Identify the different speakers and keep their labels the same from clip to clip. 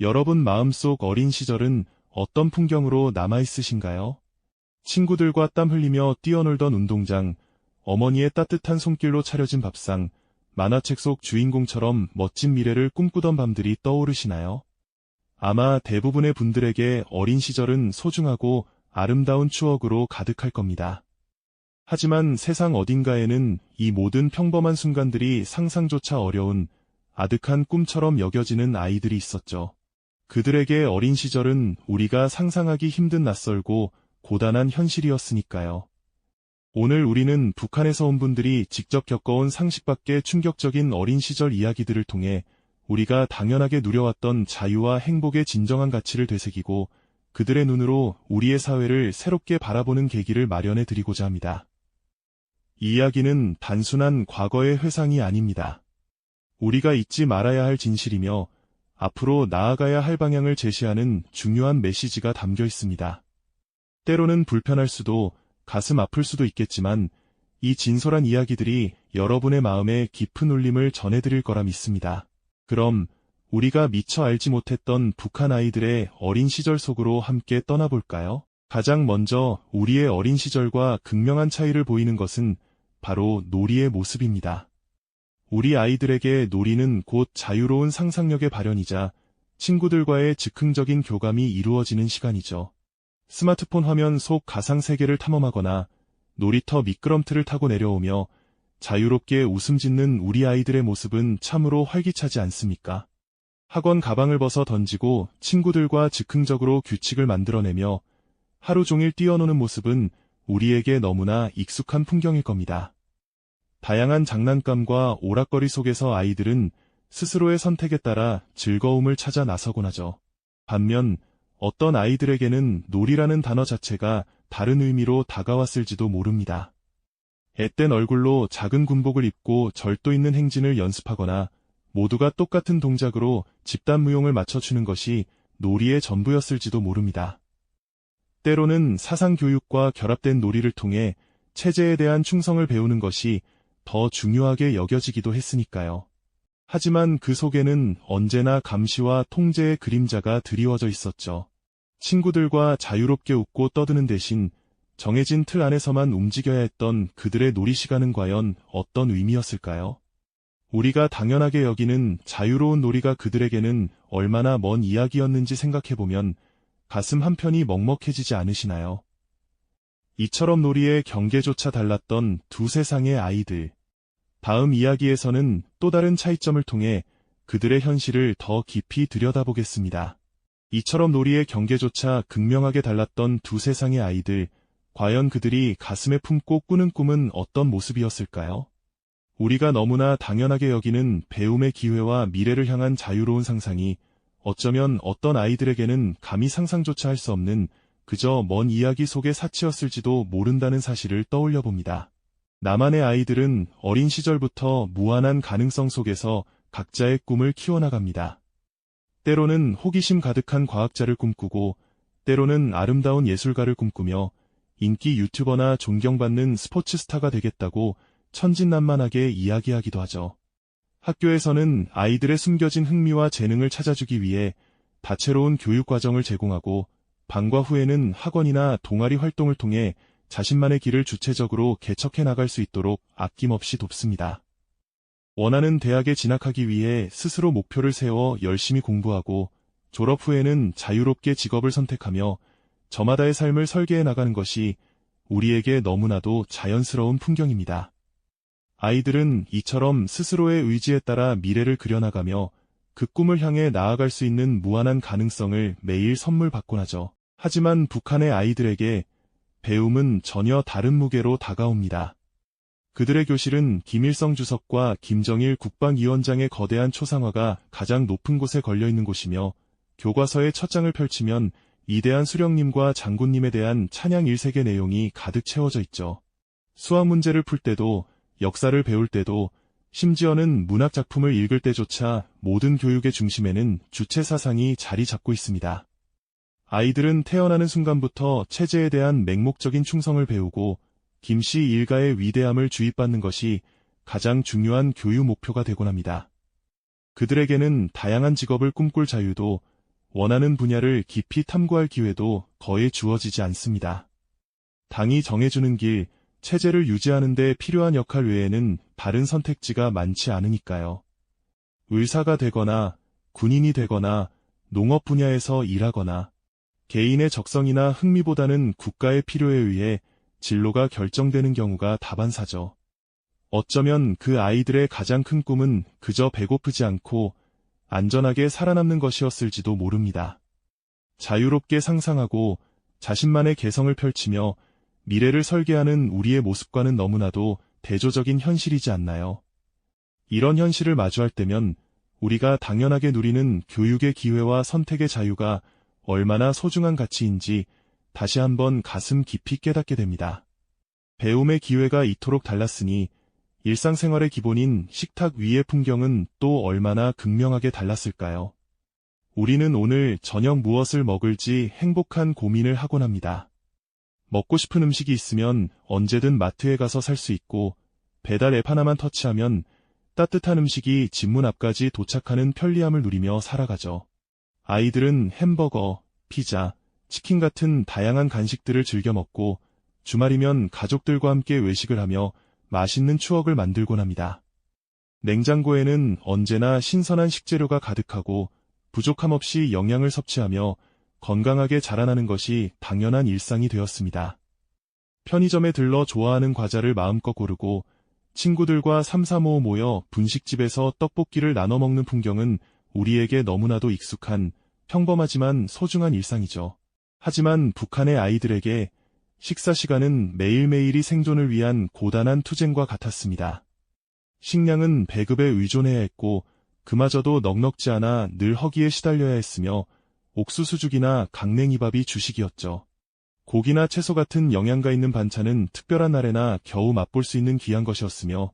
Speaker 1: 여러분 마음속 어린 시절은 어떤 풍경으로 남아있으신가요? 친구들과 땀 흘리며 뛰어놀던 운동장, 어머니의 따뜻한 손길로 차려진 밥상, 만화책 속 주인공처럼 멋진 미래를 꿈꾸던 밤들이 떠오르시나요? 아마 대부분의 분들에게 어린 시절은 소중하고 아름다운 추억으로 가득할 겁니다. 하지만 세상 어딘가에는 이 모든 평범한 순간들이 상상조차 어려운 아득한 꿈처럼 여겨지는 아이들이 있었죠. 그들에게 어린 시절은 우리가 상상하기 힘든 낯설고 고단한 현실이었으니까요. 오늘 우리는 북한에서 온 분들이 직접 겪어온 상식 밖의 충격적인 어린 시절 이야기들을 통해 우리가 당연하게 누려왔던 자유와 행복의 진정한 가치를 되새기고 그들의 눈으로 우리의 사회를 새롭게 바라보는 계기를 마련해 드리고자 합니다. 이 이야기는 단순한 과거의 회상이 아닙니다. 우리가 잊지 말아야 할 진실이며 앞으로 나아가야 할 방향을 제시하는 중요한 메시지가 담겨 있습니다. 때로는 불편할 수도 가슴 아플 수도 있겠지만 이 진솔한 이야기들이 여러분의 마음에 깊은 울림을 전해드릴 거라 믿습니다. 그럼 우리가 미처 알지 못했던 북한 아이들의 어린 시절 속으로 함께 떠나볼까요? 가장 먼저 우리의 어린 시절과 극명한 차이를 보이는 것은 바로 놀이의 모습입니다. 우리 아이들에게 놀이는 곧 자유로운 상상력의 발현이자 친구들과의 즉흥적인 교감이 이루어지는 시간이죠. 스마트폰 화면 속 가상 세계를 탐험하거나 놀이터 미끄럼틀을 타고 내려오며 자유롭게 웃음 짓는 우리 아이들의 모습은 참으로 활기차지 않습니까? 학원 가방을 벗어 던지고 친구들과 즉흥적으로 규칙을 만들어내며 하루 종일 뛰어노는 모습은 우리에게 너무나 익숙한 풍경일 겁니다. 다양한 장난감과 오락거리 속에서 아이들은 스스로의 선택에 따라 즐거움을 찾아 나서곤 하죠. 반면 어떤 아이들에게는 놀이라는 단어 자체가 다른 의미로 다가왔을지도 모릅니다. 앳된 얼굴로 작은 군복을 입고 절도 있는 행진을 연습하거나 모두가 똑같은 동작으로 집단 무용을 맞춰주는 것이 놀이의 전부였을지도 모릅니다. 때로는 사상 교육과 결합된 놀이를 통해 체제에 대한 충성을 배우는 것이 더 중요하게 여겨지기도 했으니까요. 하지만 그 속에는 언제나 감시와 통제의 그림자가 드리워져 있었죠. 친구들과 자유롭게 웃고 떠드는 대신 정해진 틀 안에서만 움직여야 했던 그들의 놀이 시간은 과연 어떤 의미였을까요? 우리가 당연하게 여기는 자유로운 놀이가 그들에게는 얼마나 먼 이야기였는지 생각해보면 가슴 한편이 먹먹해지지 않으시나요? 이처럼 놀이의 경계조차 달랐던 두 세상의 아이들. 다음 이야기에서는 또 다른 차이점을 통해 그들의 현실을 더 깊이 들여다보겠습니다. 이처럼 놀이의 경계조차 극명하게 달랐던 두 세상의 아이들, 과연 그들이 가슴에 품고 꾸는 꿈은 어떤 모습이었을까요? 우리가 너무나 당연하게 여기는 배움의 기회와 미래를 향한 자유로운 상상이 어쩌면 어떤 아이들에게는 감히 상상조차 할 수 없는 그저 먼 이야기 속의 사치였을지도 모른다는 사실을 떠올려 봅니다. 나만의 아이들은 어린 시절부터 무한한 가능성 속에서 각자의 꿈을 키워나갑니다. 때로는 호기심 가득한 과학자를 꿈꾸고, 때로는 아름다운 예술가를 꿈꾸며 인기 유튜버나 존경받는 스포츠 스타가 되겠다고 천진난만하게 이야기하기도 하죠. 학교에서는 아이들의 숨겨진 흥미와 재능을 찾아주기 위해 다채로운 교육 과정을 제공하고 방과 후에는 학원이나 동아리 활동을 통해 자신만의 길을 주체적으로 개척해 나갈 수 있도록 아낌없이 돕습니다. 원하는 대학에 진학하기 위해 스스로 목표를 세워 열심히 공부하고 졸업 후에는 자유롭게 직업을 선택하며 저마다의 삶을 설계해 나가는 것이 우리에게 너무나도 자연스러운 풍경입니다. 아이들은 이처럼 스스로의 의지에 따라 미래를 그려나가며 그 꿈을 향해 나아갈 수 있는 무한한 가능성을 매일 선물 받곤 하죠. 하지만 북한의 아이들에게 배움은 전혀 다른 무게로 다가옵니다. 그들의 교실은 김일성 주석과 김정일 국방위원장의 거대한 초상화가 가장 높은 곳에 걸려 있는 곳이며 교과서의 첫 장을 펼치면 이대한 수령님과 장군님에 대한 찬양 일색의 내용이 가득 채워져 있죠. 수학 문제를 풀 때도 역사를 배울 때도 심지어는 문학 작품을 읽을 때조차 모든 교육의 중심에는 주체 사상이 자리 잡고 있습니다. 아이들은 태어나는 순간부터 체제에 대한 맹목적인 충성을 배우고 김씨 일가의 위대함을 주입받는 것이 가장 중요한 교육 목표가 되곤 합니다. 그들에게는 다양한 직업을 꿈꿀 자유도 원하는 분야를 깊이 탐구할 기회도 거의 주어지지 않습니다. 당이 정해주는 길, 체제를 유지하는 데 필요한 역할 외에는 다른 선택지가 많지 않으니까요. 의사가 되거나 군인이 되거나 농업 분야에서 일하거나 개인의 적성이나 흥미보다는 국가의 필요에 의해 진로가 결정되는 경우가 다반사죠. 어쩌면 그 아이들의 가장 큰 꿈은 그저 배고프지 않고 안전하게 살아남는 것이었을지도 모릅니다. 자유롭게 상상하고 자신만의 개성을 펼치며 미래를 설계하는 우리의 모습과는 너무나도 대조적인 현실이지 않나요? 이런 현실을 마주할 때면 우리가 당연하게 누리는 교육의 기회와 선택의 자유가 얼마나 소중한 가치인지 다시 한번 가슴 깊이 깨닫게 됩니다. 배움의 기회가 이토록 달랐으니 일상생활의 기본인 식탁 위의 풍경은 또 얼마나 극명하게 달랐을까요? 우리는 오늘 저녁 무엇을 먹을지 행복한 고민을 하곤 합니다. 먹고 싶은 음식이 있으면 언제든 마트에 가서 살 수 있고 배달 앱 하나만 터치하면 따뜻한 음식이 집문 앞까지 도착하는 편리함을 누리며 살아가죠. 아이들은 햄버거, 피자, 치킨 같은 다양한 간식들을 즐겨 먹고 주말이면 가족들과 함께 외식을 하며 맛있는 추억을 만들곤 합니다. 냉장고에는 언제나 신선한 식재료가 가득하고 부족함 없이 영양을 섭취하며 건강하게 자라나는 것이 당연한 일상이 되었습니다. 편의점에 들러 좋아하는 과자를 마음껏 고르고 친구들과 삼삼오오 모여 분식집에서 떡볶이를 나눠 먹는 풍경은 우리에게 너무나도 익숙한 평범하지만 소중한 일상이죠. 하지만 북한의 아이들에게 식사 시간은 매일매일이 생존을 위한 고단한 투쟁과 같았습니다. 식량은 배급에 의존해야 했고 그마저도 넉넉지 않아 늘 허기에 시달려야 했으며 옥수수죽이나 강냉이밥이 주식이었죠. 고기나 채소 같은 영양가 있는 반찬은 특별한 날에나 겨우 맛볼 수 있는 귀한 것이었으며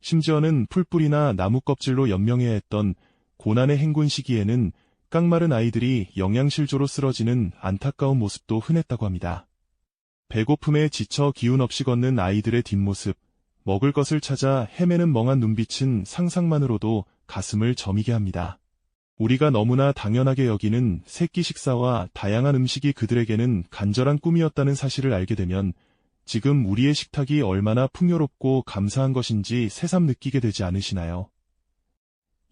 Speaker 1: 심지어는 풀뿌리나 나무 껍질로 연명해야 했던 고난의 행군 시기에는 깡마른 아이들이 영양실조로 쓰러지는 안타까운 모습도 흔했다고 합니다. 배고픔에 지쳐 기운 없이 걷는 아이들의 뒷모습, 먹을 것을 찾아 헤매는 멍한 눈빛은 상상만으로도 가슴을 저미게 합니다. 우리가 너무나 당연하게 여기는 새끼 식사와 다양한 음식이 그들에게는 간절한 꿈이었다는 사실을 알게 되면 지금 우리의 식탁이 얼마나 풍요롭고 감사한 것인지 새삼 느끼게 되지 않으시나요?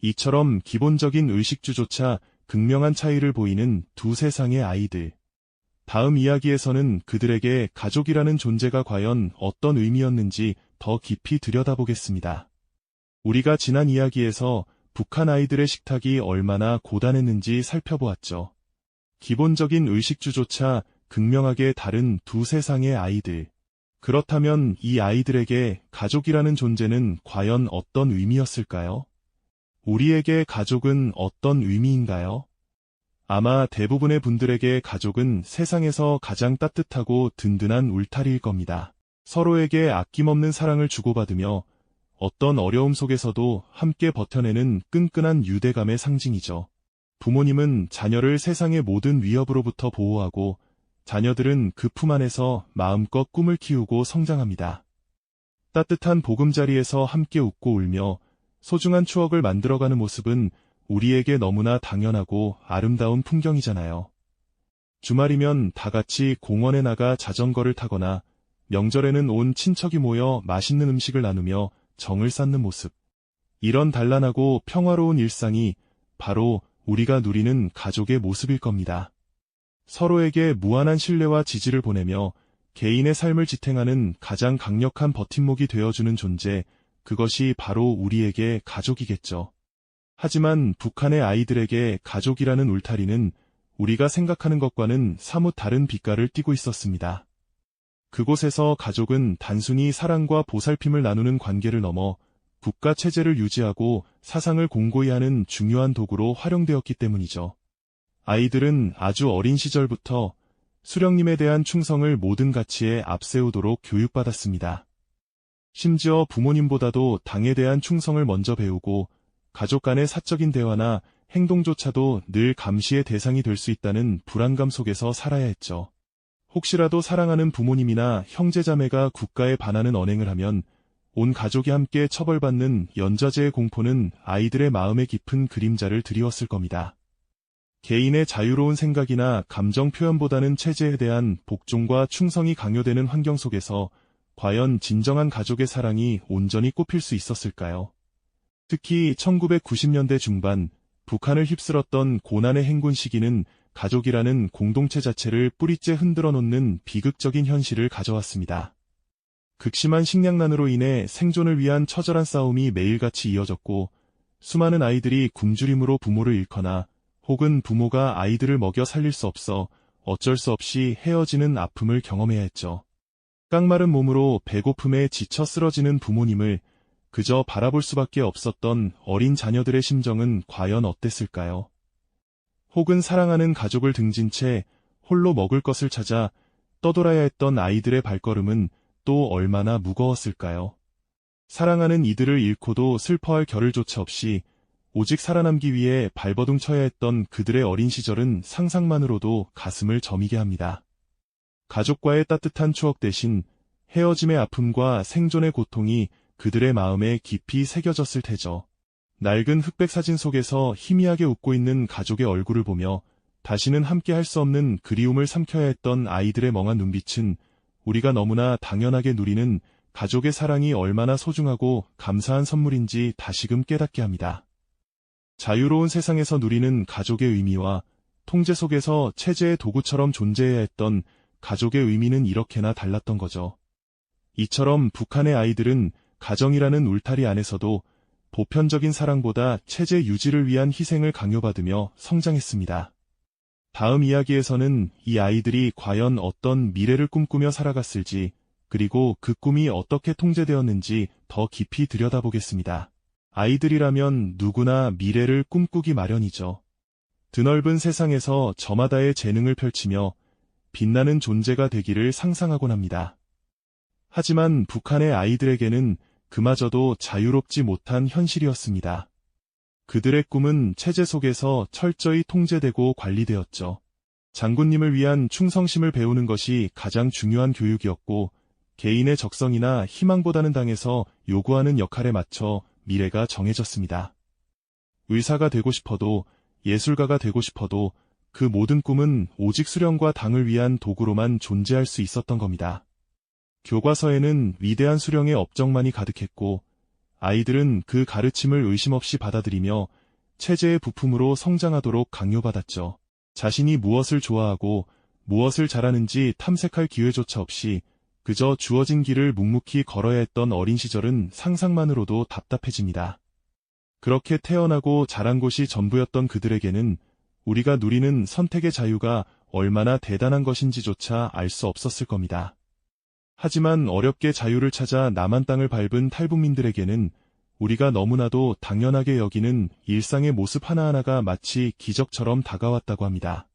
Speaker 1: 이처럼 기본적인 의식주조차 극명한 차이를 보이는 두 세상의 아이들. 다음 이야기에서는 그들에게 가족이라는 존재가 과연 어떤 의미였는지 더 깊이 들여다보겠습니다. 우리가 지난 이야기에서 북한 아이들의 식탁이 얼마나 고단했는지 살펴보았죠. 기본적인 의식주조차 극명하게 다른 두 세상의 아이들. 그렇다면 이 아이들에게 가족이라는 존재는 과연 어떤 의미였을까요? 우리에게 가족은 어떤 의미인가요? 아마 대부분의 분들에게 가족은 세상에서 가장 따뜻하고 든든한 울타리일 겁니다. 서로에게 아낌없는 사랑을 주고받으며 어떤 어려움 속에서도 함께 버텨내는 끈끈한 유대감의 상징이죠. 부모님은 자녀를 세상의 모든 위협으로부터 보호하고 자녀들은 그 품 안에서 마음껏 꿈을 키우고 성장합니다. 따뜻한 보금자리에서 함께 웃고 울며 소중한 추억을 만들어가는 모습은 우리에게 너무나 당연하고 아름다운 풍경이잖아요. 주말이면 다 같이 공원에 나가 자전거를 타거나 명절에는 온 친척이 모여 맛있는 음식을 나누며 정을 쌓는 모습. 이런 단란하고 평화로운 일상이 바로 우리가 누리는 가족의 모습일 겁니다. 서로에게 무한한 신뢰와 지지를 보내며 개인의 삶을 지탱하는 가장 강력한 버팀목이 되어주는 존재, 그것이 바로 우리에게 가족이겠죠. 하지만 북한의 아이들에게 가족이라는 울타리는 우리가 생각하는 것과는 사뭇 다른 빛깔을 띠고 있었습니다. 그곳에서 가족은 단순히 사랑과 보살핌을 나누는 관계를 넘어 국가 체제를 유지하고 사상을 공고히 하는 중요한 도구로 활용되었기 때문이죠. 아이들은 아주 어린 시절부터 수령님에 대한 충성을 모든 가치에 앞세우도록 교육받았습니다. 심지어 부모님보다도 당에 대한 충성을 먼저 배우고 가족 간의 사적인 대화나 행동조차도 늘 감시의 대상이 될 수 있다는 불안감 속에서 살아야 했죠. 혹시라도 사랑하는 부모님이나 형제자매가 국가에 반하는 언행을 하면 온 가족이 함께 처벌받는 연좌제의 공포는 아이들의 마음에 깊은 그림자를 드리웠을 겁니다. 개인의 자유로운 생각이나 감정 표현보다는 체제에 대한 복종과 충성이 강요되는 환경 속에서 과연 진정한 가족의 사랑이 온전히 꼽힐 수 있었을까요? 특히 1990년대 중반 북한을 휩쓸었던 고난의 행군 시기는 가족이라는 공동체 자체를 뿌리째 흔들어 놓는 비극적인 현실을 가져왔습니다. 극심한 식량난으로 인해 생존을 위한 처절한 싸움이 매일같이 이어졌고 수많은 아이들이 굶주림으로 부모를 잃거나 혹은 부모가 아이들을 먹여 살릴 수 없어 어쩔 수 없이 헤어지는 아픔을 경험해야 했죠. 깡마른 몸으로 배고픔에 지쳐 쓰러지는 부모님을 그저 바라볼 수밖에 없었던 어린 자녀들의 심정은 과연 어땠을까요? 혹은 사랑하는 가족을 등진 채 홀로 먹을 것을 찾아 떠돌아야 했던 아이들의 발걸음은 또 얼마나 무거웠을까요? 사랑하는 이들을 잃고도 슬퍼할 겨를조차 없이 오직 살아남기 위해 발버둥 쳐야 했던 그들의 어린 시절은 상상만으로도 가슴을 저미게 합니다. 가족과의 따뜻한 추억 대신 헤어짐의 아픔과 생존의 고통이 그들의 마음에 깊이 새겨졌을 테죠. 낡은 흑백 사진 속에서 희미하게 웃고 있는 가족의 얼굴을 보며 다시는 함께 할 수 없는 그리움을 삼켜야 했던 아이들의 멍한 눈빛은 우리가 너무나 당연하게 누리는 가족의 사랑이 얼마나 소중하고 감사한 선물인지 다시금 깨닫게 합니다. 자유로운 세상에서 누리는 가족의 의미와 통제 속에서 체제의 도구처럼 존재해야 했던 가족의 의미는 이렇게나 달랐던 거죠. 이처럼 북한의 아이들은 가정이라는 울타리 안에서도 보편적인 사랑보다 체제 유지를 위한 희생을 강요받으며 성장했습니다. 다음 이야기에서는 이 아이들이 과연 어떤 미래를 꿈꾸며 살아갔을지, 그리고 그 꿈이 어떻게 통제되었는지 더 깊이 들여다보겠습니다. 아이들이라면 누구나 미래를 꿈꾸기 마련이죠. 드넓은 세상에서 저마다의 재능을 펼치며 빛나는 존재가 되기를 상상하곤 합니다. 하지만 북한의 아이들에게는 그마저도 자유롭지 못한 현실이었습니다. 그들의 꿈은 체제 속에서 철저히 통제되고 관리되었죠. 장군님을 위한 충성심을 배우는 것이 가장 중요한 교육이었고, 개인의 적성이나 희망보다는 당해서 요구하는 역할에 맞춰 미래가 정해졌습니다. 의사가 되고 싶어도, 예술가가 되고 싶어도, 그 모든 꿈은 오직 수령과 당을 위한 도구로만 존재할 수 있었던 겁니다. 교과서에는 위대한 수령의 업적만이 가득했고 아이들은 그 가르침을 의심 없이 받아들이며 체제의 부품으로 성장하도록 강요받았죠. 자신이 무엇을 좋아하고 무엇을 잘하는지 탐색할 기회조차 없이 그저 주어진 길을 묵묵히 걸어야 했던 어린 시절은 상상만으로도 답답해집니다. 그렇게 태어나고 자란 곳이 전부였던 그들에게는 우리가 누리는 선택의 자유가 얼마나 대단한 것인지조차 알 수 없었을 겁니다. 하지만 어렵게 자유를 찾아 남한 땅을 밟은 탈북민들에게는 우리가 너무나도 당연하게 여기는 일상의 모습 하나하나가 마치 기적처럼 다가왔다고 합니다.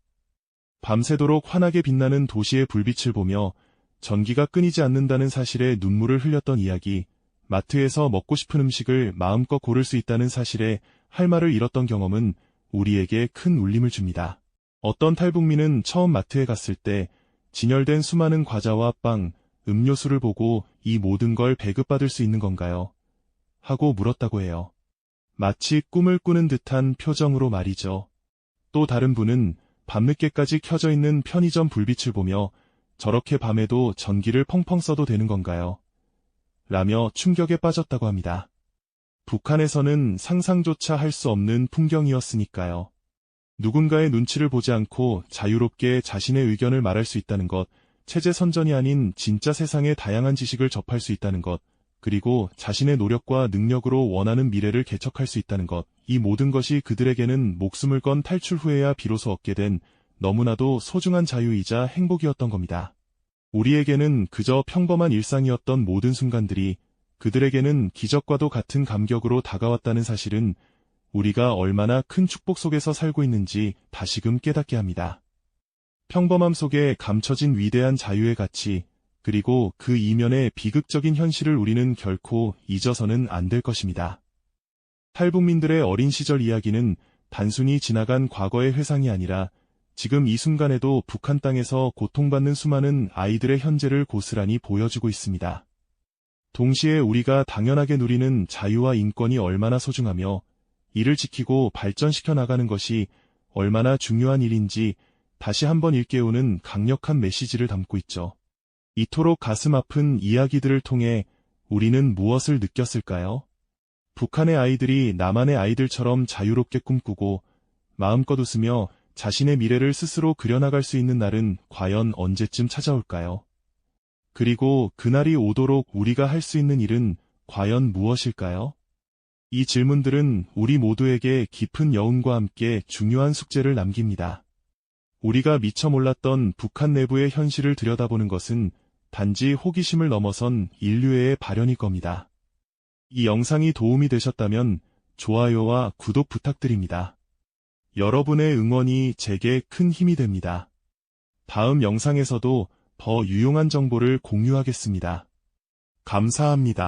Speaker 1: 밤새도록 환하게 빛나는 도시의 불빛을 보며 전기가 끊이지 않는다는 사실에 눈물을 흘렸던 이야기, 마트에서 먹고 싶은 음식을 마음껏 고를 수 있다는 사실에 할 말을 잃었던 경험은 우리에게 큰 울림을 줍니다. 어떤 탈북민은 처음 마트에 갔을 때 진열된 수많은 과자와 빵, 음료수를 보고 이 모든 걸 배급받을 수 있는 건가요? 하고 물었다고 해요. 마치 꿈을 꾸는 듯한 표정으로 말이죠. 또 다른 분은 밤늦게까지 켜져 있는 편의점 불빛을 보며 저렇게 밤에도 전기를 펑펑 써도 되는 건가요? 라며 충격에 빠졌다고 합니다. 북한에서는 상상조차 할 수 없는 풍경이었으니까요. 누군가의 눈치를 보지 않고 자유롭게 자신의 의견을 말할 수 있다는 것, 체제 선전이 아닌 진짜 세상의 다양한 지식을 접할 수 있다는 것, 그리고 자신의 노력과 능력으로 원하는 미래를 개척할 수 있다는 것, 이 모든 것이 그들에게는 목숨을 건 탈출 후에야 비로소 얻게 된 너무나도 소중한 자유이자 행복이었던 겁니다. 우리에게는 그저 평범한 일상이었던 모든 순간들이 그들에게는 기적과도 같은 감격으로 다가왔다는 사실은 우리가 얼마나 큰 축복 속에서 살고 있는지 다시금 깨닫게 합니다. 평범함 속에 감춰진 위대한 자유의 가치, 그리고 그 이면의 비극적인 현실을 우리는 결코 잊어서는 안 될 것입니다. 탈북민들의 어린 시절 이야기는 단순히 지나간 과거의 회상이 아니라 지금 이 순간에도 북한 땅에서 고통받는 수많은 아이들의 현재를 고스란히 보여주고 있습니다. 동시에 우리가 당연하게 누리는 자유와 인권이 얼마나 소중하며 이를 지키고 발전시켜 나가는 것이 얼마나 중요한 일인지 다시 한번 일깨우는 강력한 메시지를 담고 있죠. 이토록 가슴 아픈 이야기들을 통해 우리는 무엇을 느꼈을까요? 북한의 아이들이 남한의 아이들처럼 자유롭게 꿈꾸고 마음껏 웃으며 자신의 미래를 스스로 그려나갈 수 있는 날은 과연 언제쯤 찾아올까요? 그리고 그날이 오도록 우리가 할 수 있는 일은 과연 무엇일까요? 이 질문들은 우리 모두에게 깊은 여운과 함께 중요한 숙제를 남깁니다. 우리가 미처 몰랐던 북한 내부의 현실을 들여다보는 것은 단지 호기심을 넘어선 인류의 발현일 겁니다. 이 영상이 도움이 되셨다면 좋아요와 구독 부탁드립니다. 여러분의 응원이 제게 큰 힘이 됩니다. 다음 영상에서도 더 유용한 정보를 공유하겠습니다. 감사합니다.